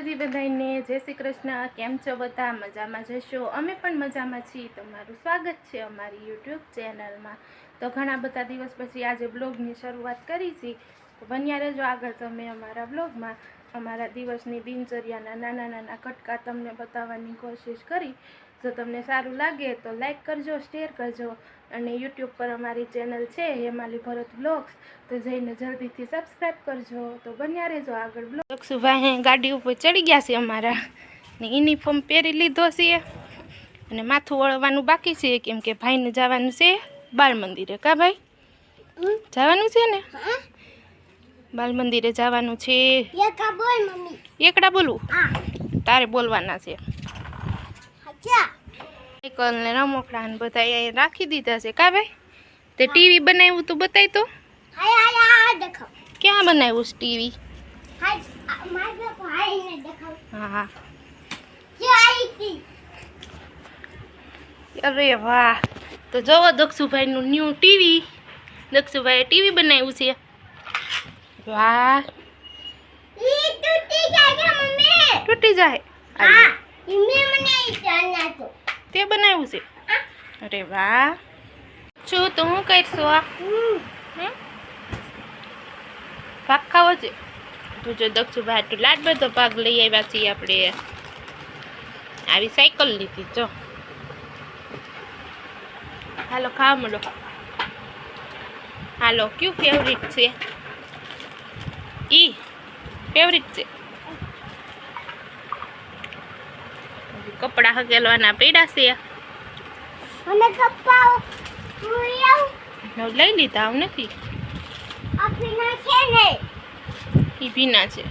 માતાજી બધાને જય શ્રી કૃષ્ણ, કેમ છો બધા? મજામાં જશો? અમે પણ મજામાં છીએ. તમારું સ્વાગત છે અમારી યુટ્યુબ ચેનલમાં. તો ઘણા બધા દિવસ પછી આજે બ્લોગની શરૂઆત કરી છે. તો બન્યા રહેજો આગળ તમે અમારા બ્લોગમાં. અમારા દિવસની દિનચર્યાના નાના નાના કટકા તમને બતાવવાની કોશિશ કરી. જો તમને સારું લાગે તો લાઇક કરજો શેર કરજો અને યુટ્યુબ પર અમારી ચેનલ છે હેમાલી ભરત બ્લોગ્સ તો જઈને જલ્દીથી સબસ્ક્રાઈબ કરજો. તો બન્યા રહેજો આગળ બ્લોગ. ભાઈ ગાડી ઉપર ચડી ગયા છે અમારા. ને યુનિફોર્મ પહેરી લીધો છે અને માથું વળવાનું બાકી છે કેમ કે ભાઈને જવાનું છે બાળ મંદિરે. કા ભાઈ? જવાનું છે ને? બાલ મંદિરે જવાનું છે. એકા બોલ મમ્મી. એકડા બોલવું તારે બોલવાના છે. હચ્યા સાયકલ ને રમકડા ને બધા અહીંયા રાખી દીધા છે. કા ભાઈ? તે ટીવી બનાવ્યું તું બતાય તો? ક્યાં બનાવ્યું છે ટીવી? હા અરે વાહ. તો જોવો દક્ષુભાઈનું ન્યૂ ટીવી. દક્ષુભાઈએ ટીવી બનાવ્યું છે. વાહ. તૂટી જાય તૂટી જાય? મને તો બનાવ્યું છે. અરે વાહ. શું તો હું કરશું? આ? ભાગ ખાવો છે તું જો દક્ષુભાઈ તો લાડ બધો ભાગ લઈ આવ્યા છીએ આપણે. આવી સાયકલ લીધી, જો. હાલો, ખાવા મળો. હાલો, કયું ફેવરિટ છે? ઈ ફેવરિટ છે. કપડાં હકેલવાના પીડા છે. લઈ લીધા આવ નથી. ભીના છે